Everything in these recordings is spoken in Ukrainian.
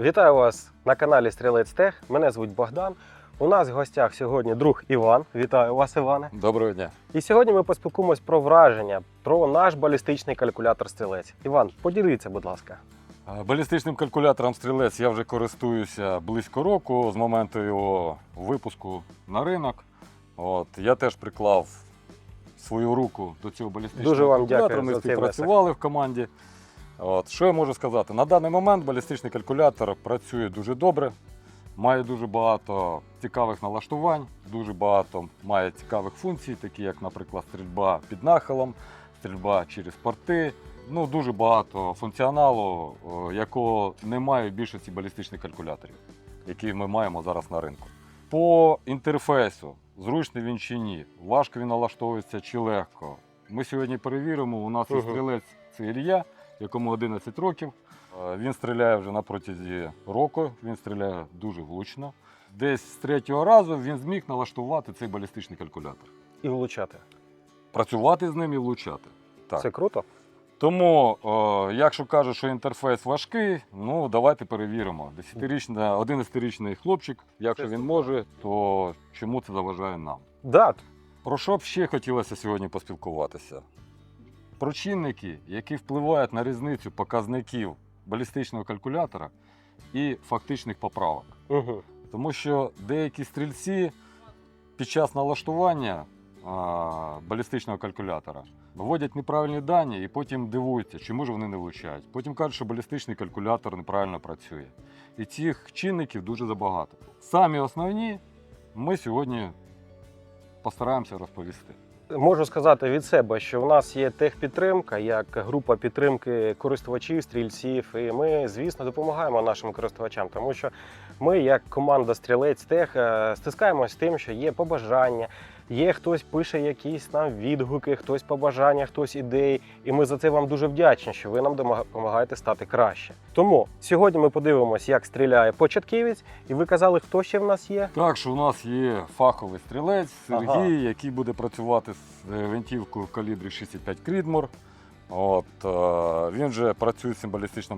Вітаю вас на каналі Стрілець Тех. Мене звуть Богдан. У нас в гостях сьогодні друг Іван. Вітаю вас, Іване. Доброго дня. І сьогодні ми поспілкуємось про враження, про наш балістичний калькулятор Стрілець. Іван, поділіться, будь ласка. Балістичним калькулятором стрілець я вже користуюся близько року з моменту його випуску на ринок. От, я теж приклав свою руку до цього балістичного Дуже вам калькулятора. дякую Ми співпрацювали в команді. От, що я можу сказати? На даний момент балістичний калькулятор працює дуже добре, має дуже багато цікавих налаштувань, дуже багато має цікавих функцій, такі як, наприклад, стрільба під нахилом, стрільба через порти. Ну, дуже багато функціоналу, якого немає в більшості балістичних калькуляторів, які ми маємо зараз на ринку. По інтерфейсу, зручний він чи ні, важко він налаштовується чи легко. Ми сьогодні перевіримо. У нас є стрілець це Ілля, якому 11 років. Е, Він стріляє вже на протязі року, він стріляє дуже влучно. Десь з третього разу він зміг налаштувати цей балістичний калькулятор. І влучати. Працювати з ним і влучати. Так. Це круто. Тому, о, якщо кажуть, що інтерфейс важкий, ну давайте перевіримо. 10-річний, 11-річний хлопчик, якщо він може, то чому це заважає нам? Да, Про що б ще хотілося сьогодні поспілкуватися? Про чинники, які впливають на різницю показників балістичного калькулятора і фактичних поправок. угу. Тому що деякі стрільці під час налаштування а, балістичного калькулятора вводять неправильні дані і потім дивуються, чому ж вони не влучають. Потім кажуть, що балістичний калькулятор неправильно працює. І цих чинників дуже забагато. Самі основні ми сьогодні постараємося розповісти. Можу сказати від себе, що в нас є техпідтримка, як група підтримки користувачів, стрільців. І ми, звісно, допомагаємо нашим користувачам, тому що ми, як команда Стрілець Тех, е, стискаємось тим, що є побажання. Є хтось пише якісь нам відгуки, хтось побажання, хтось ідеї. І ми за це вам дуже вдячні, що ви нам допомагаєте стати краще. Тому сьогодні ми подивимося, як стріляє початківець, і ви казали, хто ще в нас є. Так що у нас є фаховий стрілець Сергій, Ага. який буде працювати з е, гвинтівкою в калібрі 65 Крідмор. От, е, він вже працює з цим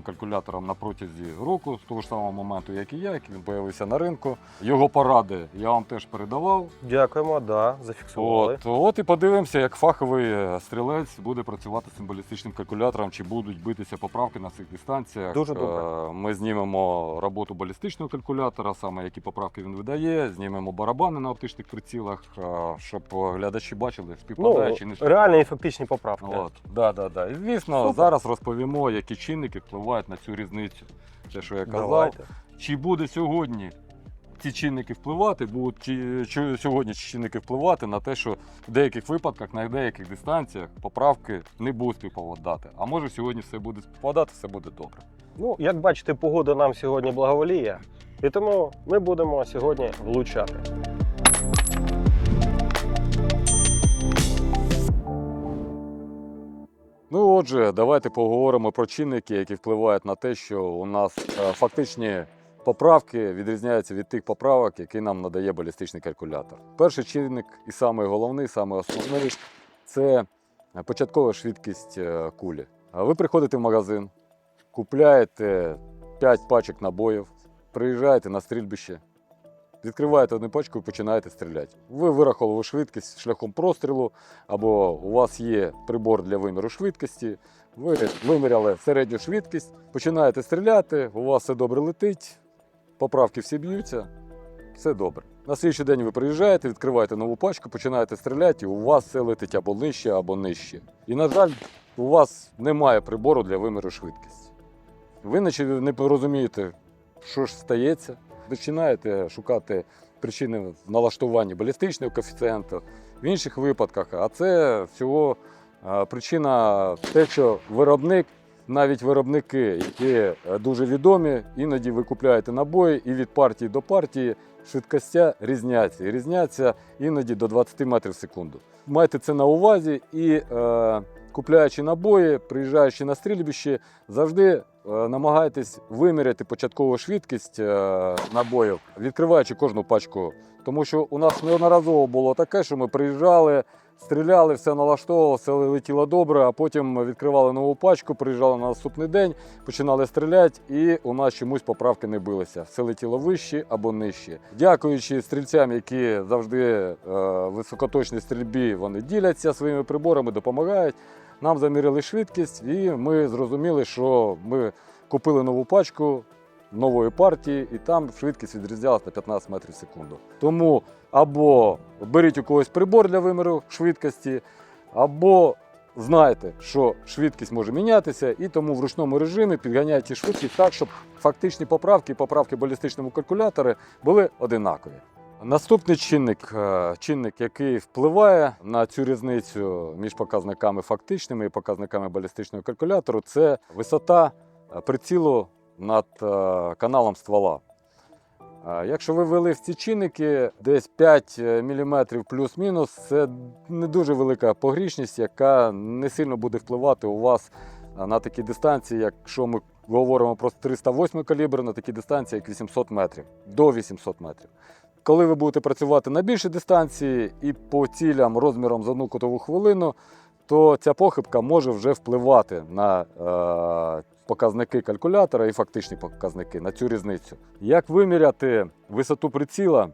калькулятором на протязі року, з того ж самого моменту, як і я, як він з'явився на ринку. Його поради я вам теж передавав. Дякуємо, да, зафіксували. От, от і подивимося, як фаховий стрілець буде працювати з цим калькулятором, чи будуть битися поправки на цих дистанціях. Дуже добре. Е, Ми знімемо роботу балістичного калькулятора, саме які поправки він видає, знімемо барабани на оптичних прицілах, е, щоб глядачі бачили, співпадає Ну, чи не реальні і фактичні поправки. От, да, да, да. І звісно, Супер. зараз розповімо, які чинники впливають на цю різницю. Те, що я казав, Давайте. чи буде сьогодні ці чинники впливати, будуть чи, чи сьогодні ці чинники впливати на те, що в деяких випадках, на деяких дистанціях поправки не будуть співпадати. А може сьогодні все буде співпадати, все буде добре. Ну, як бачите, погода нам сьогодні благоволіє, і тому ми будемо сьогодні влучати. Ну отже, давайте поговоримо про чинники, які впливають на те, що у нас е, фактичні поправки відрізняються від тих поправок, які нам надає балістичний калькулятор. Перший чинник і самий головний, самий основний це початкова швидкість е, кулі. Ви приходите в магазин, купляєте 5 пачок набоїв, приїжджаєте на стрільбище, відкриваєте одну пачку і починаєте стріляти. Ви вирахували швидкість шляхом прострілу, або у вас є прибор для виміру швидкості. Ви виміряли середню швидкість, починаєте стріляти, у вас все добре летить, поправки всі б'ються, все добре. На слідчий день ви приїжджаєте, відкриваєте нову пачку, починаєте стріляти, і у вас все летить або нижче, або нижче. І, на жаль, у вас немає прибору для виміру швидкості. Ви наче не розумієте, що ж стається, починаєте шукати причини в налаштуванні балістичного коефіцієнту, в інших випадках. А це всього причина те, що виробник, навіть виробники, які е, дуже відомі, іноді ви купляєте набої і від партії до партії швидкостя різняться. І різняться іноді до 20 метрів в секунду. Майте це на увазі і е, купляючи набої, приїжджаючи на стрільбище, завжди намагайтесь виміряти початкову швидкість е, набоїв, відкриваючи кожну пачку. Тому що у нас неодноразово було таке, що ми приїжджали, Стріляли, все налаштовувало, все летіло добре, а потім відкривали нову пачку, приїжджали на наступний день, починали стріляти, і у нас чомусь поправки не билися. Все летіло вище або нижче. Дякуючи стрільцям, які завжди е, в високоточній стрільбі вони діляться своїми приборами, допомагають. Нам заміряли швидкість, і ми зрозуміли, що ми купили нову пачку нової партії, і там швидкість відрізнялася на 15 метрів в секунду. Тому або беріть у когось прибор для виміру швидкості, або знайте, що швидкість може мінятися, і тому в ручному режимі підганяйте швидкість так, щоб фактичні поправки і поправки балістичному калькуляторі були одинакові. Наступний чинник, е, чинник, який впливає на цю різницю між показниками фактичними і показниками балістичного калькулятору, це висота е, прицілу над е, каналом ствола. Якщо ви ввели в ці чинники десь 5 мм плюс-мінус, це не дуже велика погрішність, яка не сильно буде впливати у вас на такі дистанції, якщо ми говоримо про 308 калібр, на такі дистанції, як 800 метрів, до 800 метрів. Коли ви будете працювати на більшій дистанції і по цілям розміром за одну кутову хвилину, то ця похибка може вже впливати на е, показники калькулятора і фактичні показники на цю різницю. Як виміряти висоту приціла?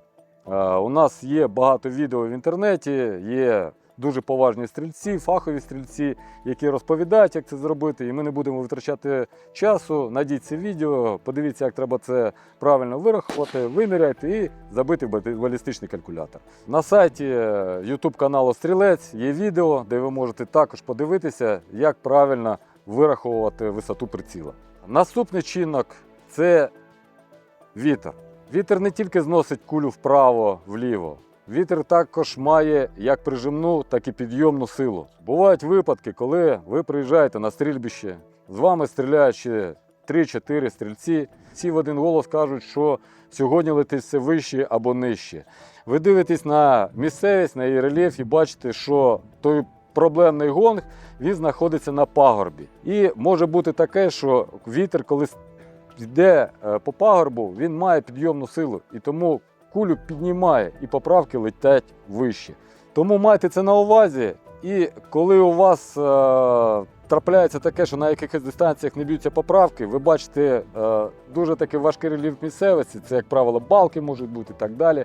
Е, у нас є багато відео в інтернеті, є дуже поважні стрільці, фахові стрільці, які розповідають, як це зробити, і ми не будемо витрачати часу. Найдіть це відео, подивіться, як треба це правильно вирахувати, виміряйте і забити в балістичний калькулятор. На сайті YouTube каналу Стрілець є відео, де ви можете також подивитися, як правильно вираховувати висоту приціла. Наступний чинник це вітер. Вітер не тільки зносить кулю вправо, вліво. Вітер також має як прижимну, так і підйомну силу. Бувають випадки, коли ви приїжджаєте на стрільбище, з вами стріляють ще 3-4 стрільці. Всі в один голос кажуть, що сьогодні летить все вище або нижче. Ви дивитесь на місцевість, на її рельєф і бачите, що той проблемний гонг він знаходиться на пагорбі. І може бути таке, що вітер, коли йде е, по пагорбу, він має підйомну силу, і тому кулю піднімає і поправки летять вище. Тому майте це на увазі. І коли у вас е, трапляється таке, що на якихось дистанціях не б'ються поправки, ви бачите е, дуже такий важкий рельєф місцевості, це, як правило, балки можуть бути і так далі.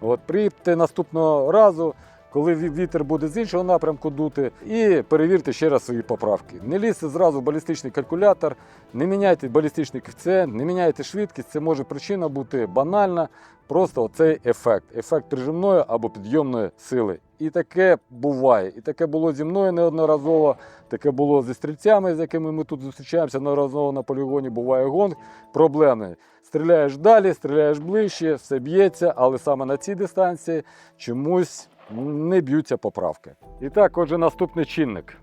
От приїдьте наступного разу, коли ві- вітер буде з іншого напрямку дути, і перевірте ще раз свої поправки. Не лізьте зразу в балістичний калькулятор, не міняйте балістичний коефіцієнт, не міняйте швидкість. Це може причина бути банальна. Просто оцей ефект, ефект прижимної або підйомної сили. І таке буває. І таке було зі мною неодноразово. Таке було зі стрільцями, з якими ми тут зустрічаємося неодноразово на полігоні. Буває гонг. Проблеми. Стріляєш далі, стріляєш ближче, все б'ється, але саме на цій дистанції чомусь не б'ються поправки. І так, отже, наступний чинник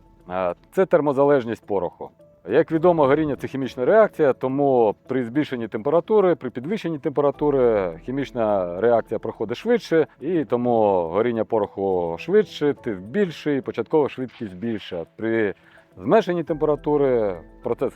це термозалежність пороху. Як відомо, горіння це хімічна реакція, тому при збільшенні температури, при підвищенні температури хімічна реакція проходить швидше, і тому горіння пороху швидше, тиск більший, початкова швидкість більша. При зменшенні температури процес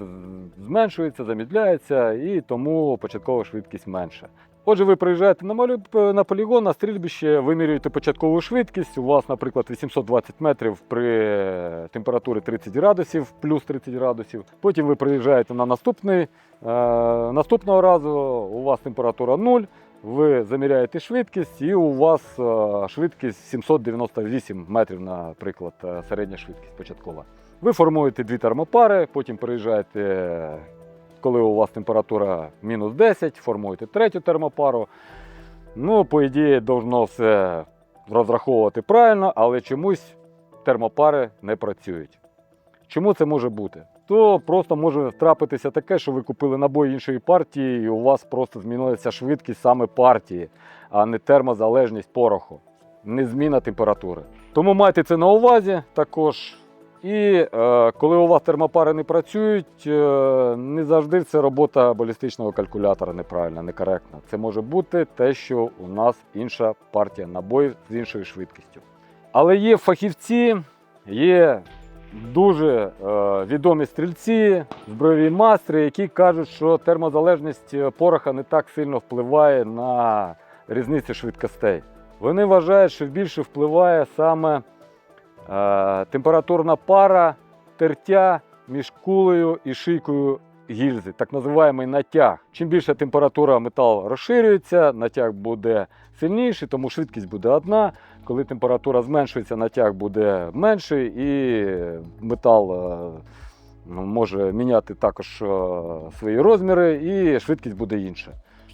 зменшується, замідляється, і тому початкова швидкість менша. Отже, ви приїжджаєте на, малю... на полігон, на стрільбище, вимірюєте початкову швидкість. У вас, наприклад, 820 метрів при температурі 30 градусів, плюс 30 градусів. Потім ви приїжджаєте на наступний. Е... Наступного разу у вас температура 0, ви заміряєте швидкість, і у вас е, швидкість 798 метрів, наприклад, е, середня швидкість початкова. Ви формуєте дві термопари, потім приїжджаєте коли у вас температура мінус 10, формуєте третю термопару. Ну, по ідеї, должно все розраховувати правильно, але чомусь термопари не працюють. Чому це може бути? То просто може трапитися таке, що ви купили набої іншої партії, і у вас просто змінилася швидкість саме партії, а не термозалежність пороху, не зміна температури. Тому майте це на увазі також. І е, коли у вас термопари не працюють, е, не завжди це робота балістичного калькулятора неправильна, некоректна. Це може бути те, що у нас інша партія набоїв з іншою швидкістю. Але є фахівці, є дуже е, відомі стрільці, збройові майстри, які кажуть, що термозалежність пороха не так сильно впливає на різницю швидкостей. Вони вважають, що більше впливає саме температурна пара тертя між кулею і шийкою гільзи, так називаємий натяг. Чим більше температура металу розширюється, натяг буде сильніший, тому швидкість буде одна. Коли температура зменшується, натяг буде менший і метал е, ну, може міняти також е, свої розміри, і швидкість буде інша.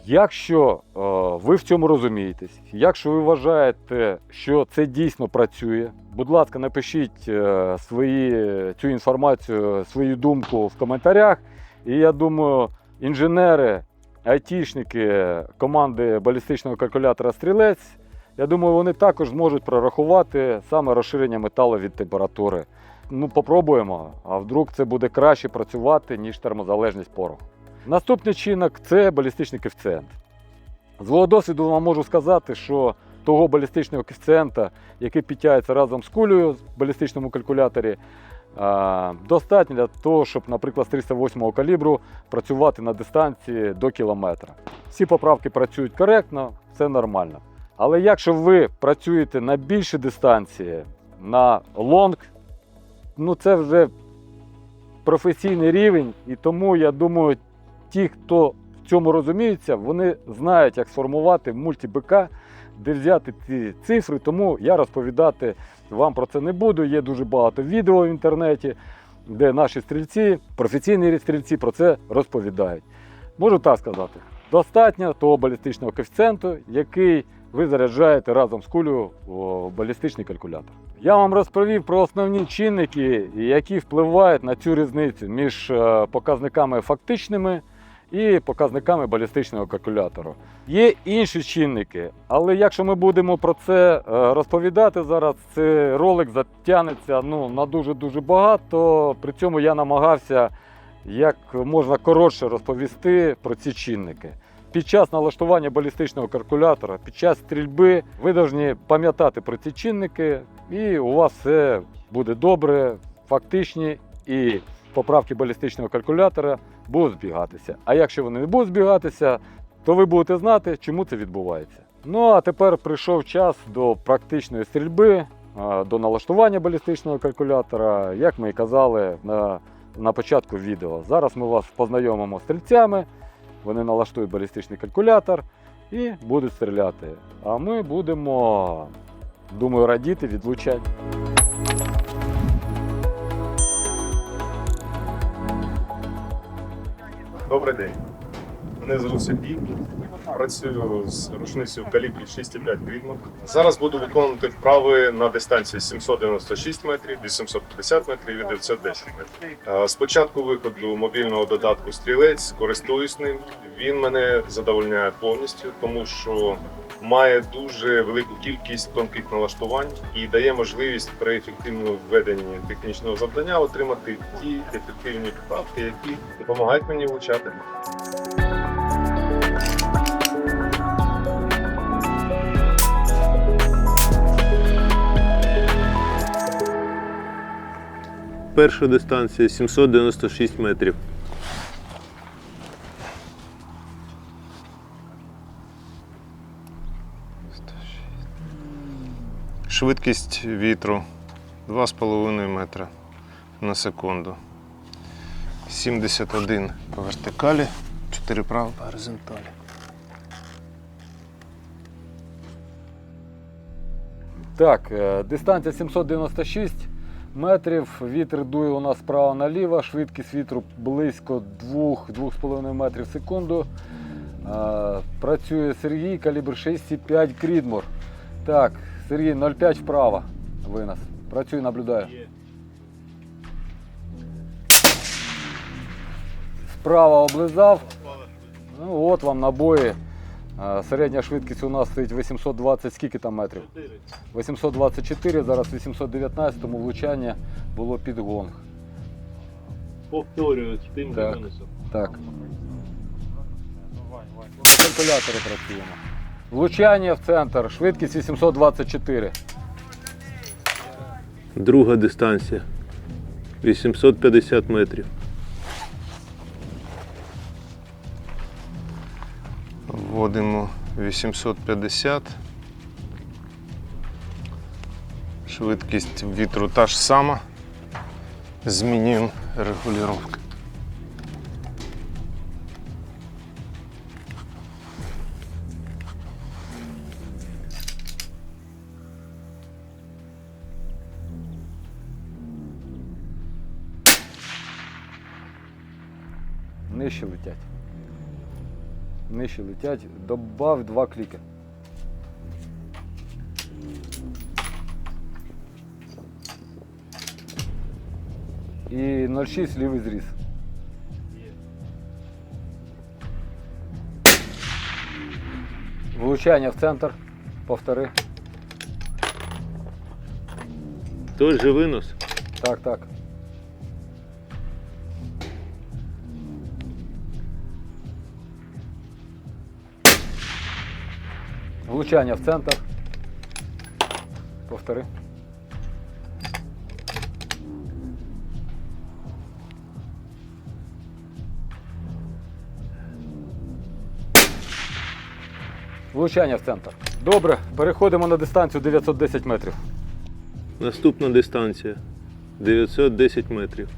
Якщо е, ви в цьому розумієтесь, якщо ви вважаєте, що це дійсно працює, будь ласка, напишіть е, свої, цю інформацію, свою думку в коментарях. І я думаю, інженери, айтішники команди балістичного калькулятора Стрілець, я думаю, вони також зможуть прорахувати саме розширення металу від температури. Ну, попробуємо, а вдруг це буде краще працювати, ніж термозалежність пороху. Наступний чинник це балістичний коефіцієнт. З свого досвіду вам можу сказати, що того балістичного коефіцієнта, який підтягується разом з кулею в балістичному калькуляторі, достатньо для того, щоб, наприклад, з 308 калібру працювати на дистанції до кілометра. Всі поправки працюють коректно, все нормально. Але якщо ви працюєте на більші дистанції, на лонг, ну це вже професійний рівень, і тому я думаю, ті, хто в цьому розуміються, вони знають, як сформувати мульті-БК, де взяти ці цифри. Тому я розповідати вам про це не буду. Є дуже багато відео в інтернеті, де наші стрільці, професійні стрільці про це розповідають. Можу так сказати. Достатньо того балістичного коефіцієнту, який ви заряджаєте разом з кулею в балістичний калькулятор. Я вам розповів про основні чинники, які впливають на цю різницю між е, показниками фактичними і показниками балістичного калькулятора. Є інші чинники, але якщо ми будемо про це е, розповідати зараз, цей ролик затягнеться ну, на дуже-дуже багато. При цьому я намагався як можна коротше розповісти про ці чинники. Під час налаштування балістичного калькулятора, під час стрільби, ви повинні пам'ятати про ці чинники, і у вас все буде добре, фактичні і поправки балістичного калькулятора будуть збігатися. А якщо вони не будуть збігатися, то ви будете знати, чому це відбувається. Ну а тепер прийшов час до практичної стрільби, до налаштування балістичного калькулятора, як ми і казали на, на початку відео. Зараз ми вас познайомимо з стрільцями, вони налаштують балістичний калькулятор і будуть стріляти. А ми будемо, думаю, радіти від Добрий день. Мене звуть Сергій. Працюю з рушницею в калібрі 6,5 Грідман. Зараз буду виконувати вправи на дистанції 796 метрів, 850 метрів і 910 метрів. Е, З початку виходу мобільного додатку Стрілець користуюсь ним. Він мене задовольняє повністю, тому що має дуже велику кількість тонких налаштувань і дає можливість при ефективному введенні технічного завдання отримати ті ефективні поправки, які допомагають мені влучати. Перша дистанція 796 метрів. Швидкість вітру 2,5 метра на секунду. 71 по вертикалі, 4 право по горизонталі. Так, е, дистанція 796 метрів. Вітер дує у нас справа наліво, швидкість вітру близько 2-2,5 метрів в секунду. Працює Сергій, калібр 6,5 Крідмор. Так, Сергій 0,5 вправо. Винос. Працює, наблюдаю. Справа облизав. Ну, от вам набої. Середня швидкість у нас стоїть 820, скільки там метрів? 824, зараз 819, тому влучання було під гонг. повторюють тим же Так. виносом. Так. По калькуляторі працюємо. Влучання в центр, швидкість 824. Друга дистанція 850 метрів. Вводимо 850. Швидкість вітру та ж сама. Змінюємо регулювання. Нижче летять. Нижче летять. Добав два кліки. І 0,6 лівий зріз. Влучання в центр. Повтори. Той же винос. Так, так. Влучання в центр. Повтори. Влучання в центр. Добре, переходимо на дистанцію 910 метрів. Наступна дистанція 910 метрів.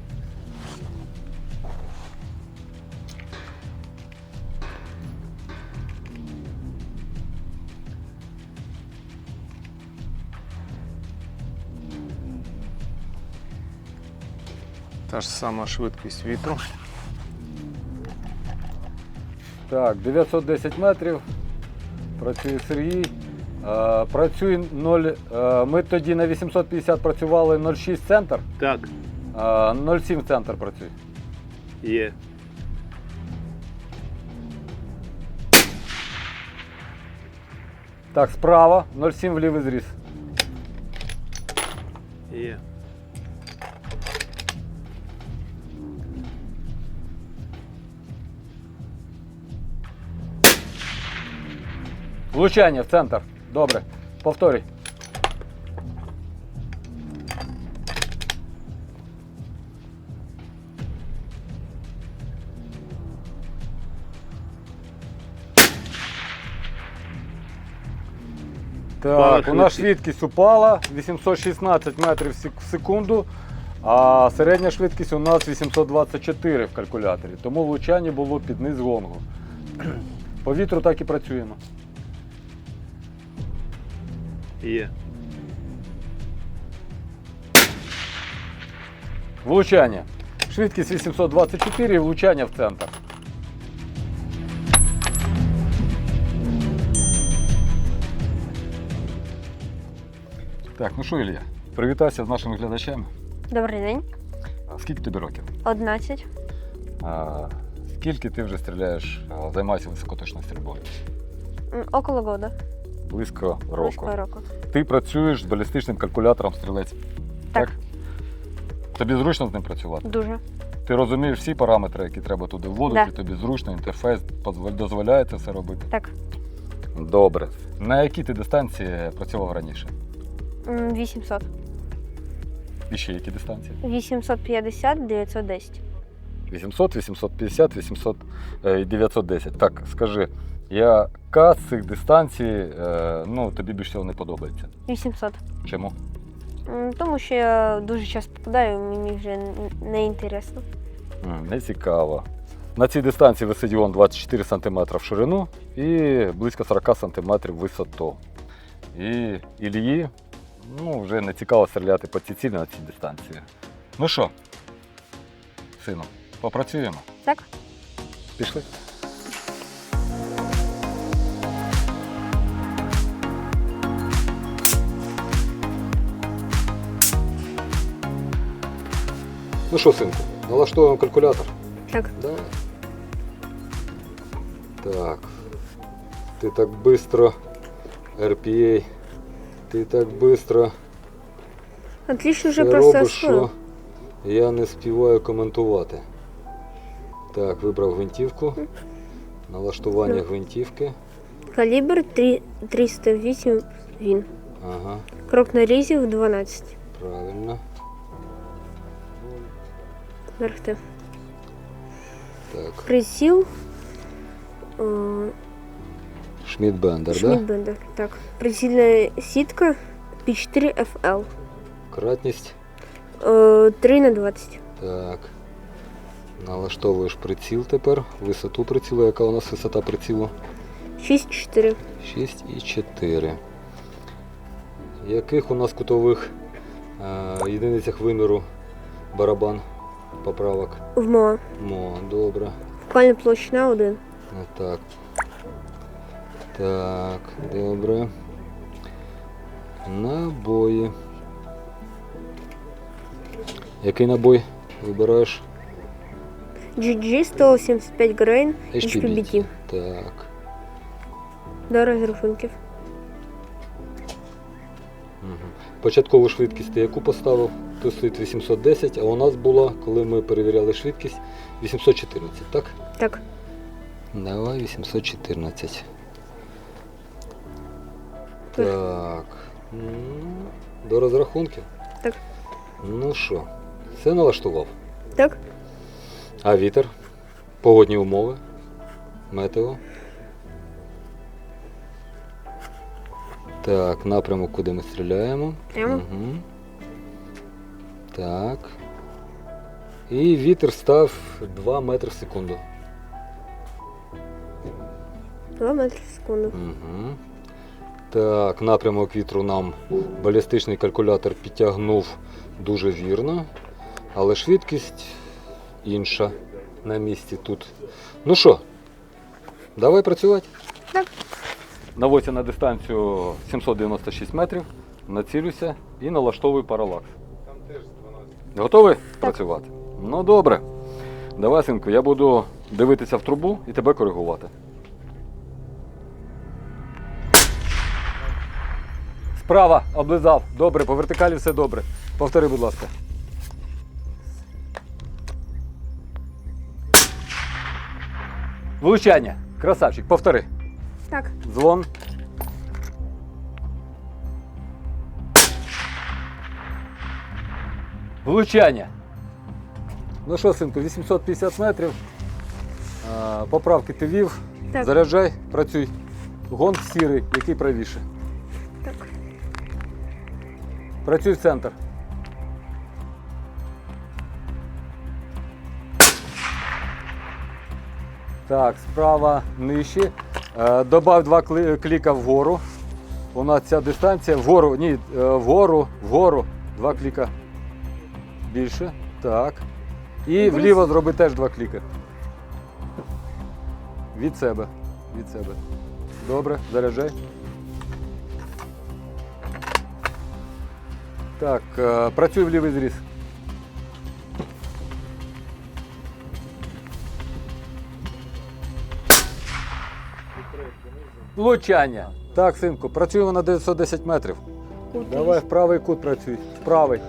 Та ж сама швидкість вітру. Так, 910 метрів. Працює Сергій. Е, Працює 0. е, Ми тоді на 850 працювали 0,6 центр, Так, а 0,7 центр працює. є. Так, справа 0,7 в лівий зріз. Є. Влучання в центр. Добре. Повторюй. Так, у нас швидкість. упала 816 метрів в секунду, а середня швидкість у нас 824 в калькуляторі. Тому влучання було під низ гонгу. По вітру так і працюємо. Є. Влучання. Швидкість 824 і влучання в центр. Так, ну що, Ілля, привітайся з нашими глядачами. Добрий день. А Скільки тобі років? 11. А, скільки ти вже стріляєш, а, займаєшся високоточною стрільбою? М, Около года. Близько року. Близько року. Ти працюєш з балістичним калькулятором стрілець. Так. Тобі зручно з ним працювати? Дуже. Ти розумієш всі параметри, які треба туди вводити, Да. тобі зручно, інтерфейс дозволяє це все робити. Так. Добре. На якій ти дистанції працював раніше? 800. І ще які дистанції? 850, 910. 800, 850, 800, е, 910. Так, скажи, яка з цих дистанцій е, ну, тобі більше всього не подобається? 800. Чому? Тому що я дуже часто попадаю, мені вже не інтересно. Не цікаво. На цій дистанції висадіон 24 см в ширину і близько 40 см в висоту. І Ілії ну, вже не цікаво стріляти по цій цілі на цій дистанції. Ну що, сину, попрацюємо? Так? Пішли? Ну що, синку, налаштовуємо калькулятор. Так. Давай. Так. Ты так быстро, RPA, ти так быстро Отлично вже все просто робиш, освоїв. що я не співаю коментувати. Так, вибрав гвинтівку. Налаштування гвинтівки. Калібр 3, 308 він. Ага, Крок нарізів 12. правильно. Верхте. Так, Приціл. О, Шмідт-бендер, да? Шмідбендер. Так. Прицільна сітка P4FL. Кратність. Е, 3 на 20. Так. Налаштовуєш приціл тепер. Висоту прицілу. Яка у нас висота прицілу? 6-4. 6 і 4. Яких у нас кутових е, єдиницях виміру барабан поправок? В МОА. Мо, добре. Фокальна площина 1. Ну, Так. Так, добре. Набої. Який набой вибираєш? GG 175 грейн. HPBT. HPBT. Так. До розрахунків. Угу. Початкову швидкість ти яку поставив? Тут стоїть 810, а у нас була, коли ми перевіряли швидкість, 814, так? Так. Давай 814. Так. Так. Ну, До розрахунків? Так. Ну що, все налаштував. Так. А вітер? Погодні умови? Метео? Так, напрямок, куди ми стріляємо. Прямо. Угу. Так. І вітер став 2 метри в секунду. 2 метри в секунду. Угу. Так, напрямок вітру нам балістичний калькулятор підтягнув дуже вірно, але швидкість інша на місці тут. Ну що, давай працювати? Так. Наводься на дистанцію 796 метрів, націлюся і налаштовую паралакс. Готовий працювати? Ну добре. Давай, синку, я буду дивитися в трубу і тебе коригувати. Справа, облизав. Добре, по вертикалі все добре. Повтори, будь ласка. Влучання. Красавчик, повтори. Так. Дзвон. Влучання. Ну що, синку, 850 метрів. А, Поправки ти вів. Так. Заряджай, працюй. Гон сірий, який правіше. Так. Працюй в центр. Так, справа нижче. Е, Добав два кли- кліка вгору. У нас ця дистанція вгору, ні, е, вгору, вгору. Два кліка більше. Так. І вліво зроби теж два кліка. Від себе. Від себе. Добре, заряджай. Так, е, працюй в лівий зріз. Влучання. Так, синку, працюємо на 910 метрів. Давай в правий кут працюй. В правий.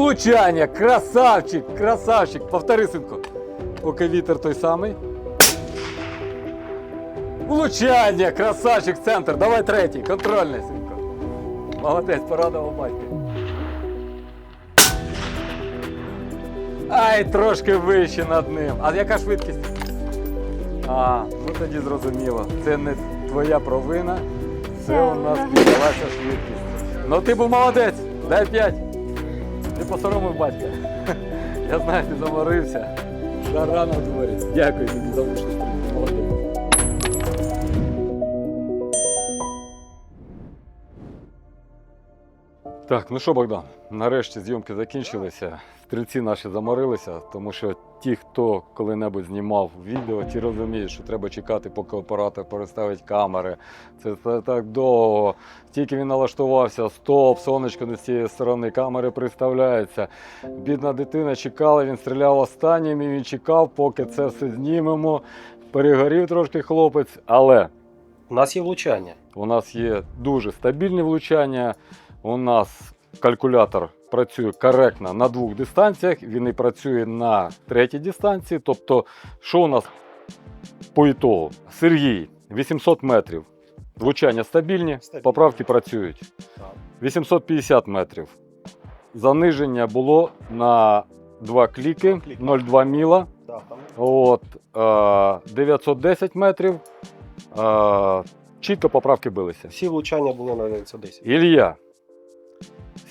Влучання! Красавчик! Красавчик! Повтори, синку. Поки вітер той самий. Влучання! Красавчик, центр. Давай третій. Контрольний, синку. Молодець, порадував батька. Ай, трошки вище над ним. А яка швидкість? А, ну тоді зрозуміло. Це не твоя провина. Це у нас да. піддалася швидкість. Ну ти був молодець. Дай п'ять. Ти посоромив батька. Я знаю, ти заморився. Жара на дворі. Дякую тобі за участь. Так, ну що, Богдан, нарешті зйомки закінчилися. Стрільці наші заморилися, тому що ті, хто коли-небудь знімав відео, ті розуміють, що треба чекати, поки оператор переставить камери. Це та- так довго. Тільки він налаштувався, стоп, сонечко не з цієї сторони, камери приставляються. Бідна дитина чекала, він стріляв останнім і він чекав, поки це все знімемо. Перегорів трошки хлопець, але У нас є влучання. у нас є дуже стабільні влучання. У нас калькулятор працює коректно на двох дистанціях. Він і працює на третій дистанції. Тобто, що у нас по ітогу? Сергій 800 метрів. Влучання стабільні, Стабільні. поправки працюють. 850 метрів. Заниження було на два кліки, Кліки. 0,2 міла. От, е, 910 метрів. Е, чітко поправки билися. Всі влучання були на 910. Ілля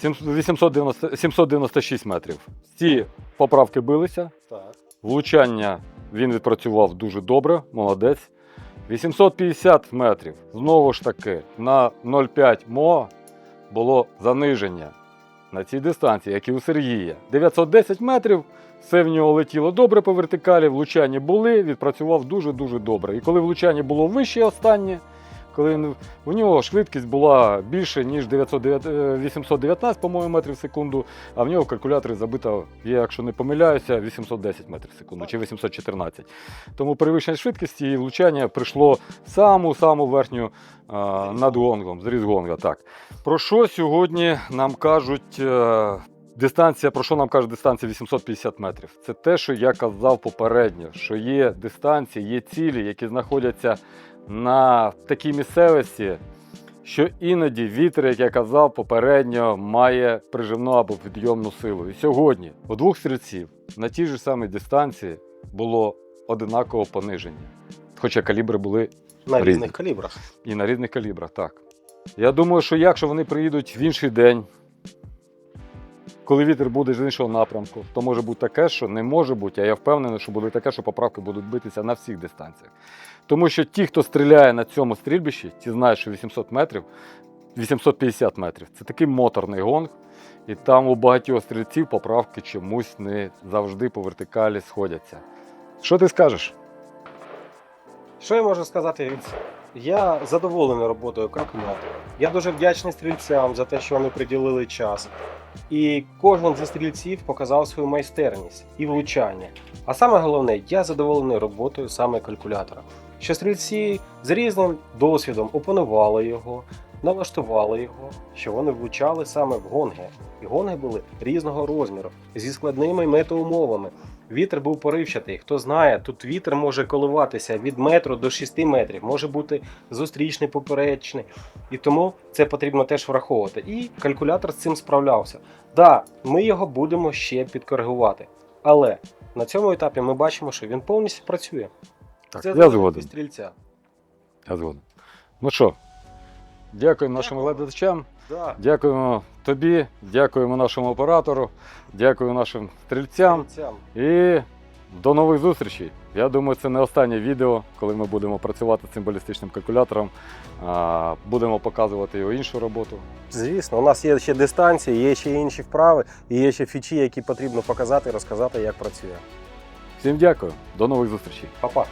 890, 796 метрів. Ці поправки билися. Так. Влучання він відпрацював дуже добре, молодець. 850 метрів. Знову ж таки, на 0,5 мо було заниження на цій дистанції, як і у Сергія. 910 метрів, все в нього летіло добре по вертикалі, влучання були, відпрацював дуже-дуже добре. І коли влучання було вище останнє, коли він- у нього швидкість була більше, ніж 909 е, 819, по-моєму, метрів в секунду, а в нього в калькуляторі забито, я якщо не помиляюся, 810 метрів в секунду чи 814. Тому перевищення швидкості і влучання прийшло саму-саму верхню а, над гонгом, зріз гонга. Так. Про що сьогодні нам кажуть е, дистанція, про що нам каже дистанція 850 метрів? Це те, що я казав попередньо, що є дистанції, є цілі, які знаходяться на такій місцевості, що іноді вітер, як я казав попередньо, має приживну або підйомну силу. І сьогодні у двох стрільців на тій же самій дистанції було одинаково пониження. Хоча калібри були На різних калібрах. і на різних калібрах, так. Я думаю, що якщо вони приїдуть в інший день, коли вітер буде з іншого напрямку, то може бути таке, що не може бути, а я впевнений, що буде таке, що поправки будуть битися на всіх дистанціях. Тому що ті, хто стріляє на цьому стрільбищі, ті знають, що 800 метрів, 850 метрів це такий моторний гонг, і там у багатьох стрільців поправки чомусь не завжди по вертикалі сходяться. Що ти скажеш? Що я можу сказати? Я задоволений роботою калькулятора. Я дуже вдячний стрільцям за те, що вони приділили час. І кожен зі стрільців показав свою майстерність і влучання. А саме головне, я задоволений роботою саме калькулятора. Що стрільці з різним досвідом опанували його, налаштували його, що вони влучали саме в гонги. І гонги були різного розміру, зі складними метеумовами. Вітер був поривчатий. Хто знає, тут вітер може коливатися від метру до 6 метрів, може бути зустрічний, поперечний. І тому це потрібно теж враховувати. І калькулятор з цим справлявся. Да, ми його будемо ще підкоригувати. Але на цьому етапі ми бачимо, що він повністю працює. Так, це я згоден. стрільця. Я згоден. Ну що, дякуємо нашим глядачам, Да. дякуємо тобі, дякуємо нашому оператору, дякую нашим стрільцям Стрільцям. і до нових зустрічей. Я думаю, це не останнє відео, коли ми будемо працювати з цим балістичним калькулятором. Будемо показувати його іншу роботу. Звісно, у нас є ще дистанції, є ще інші вправи, і є ще фічі, які потрібно показати і розказати, як працює. Всім дякую, до нових зустрічей. Па-па.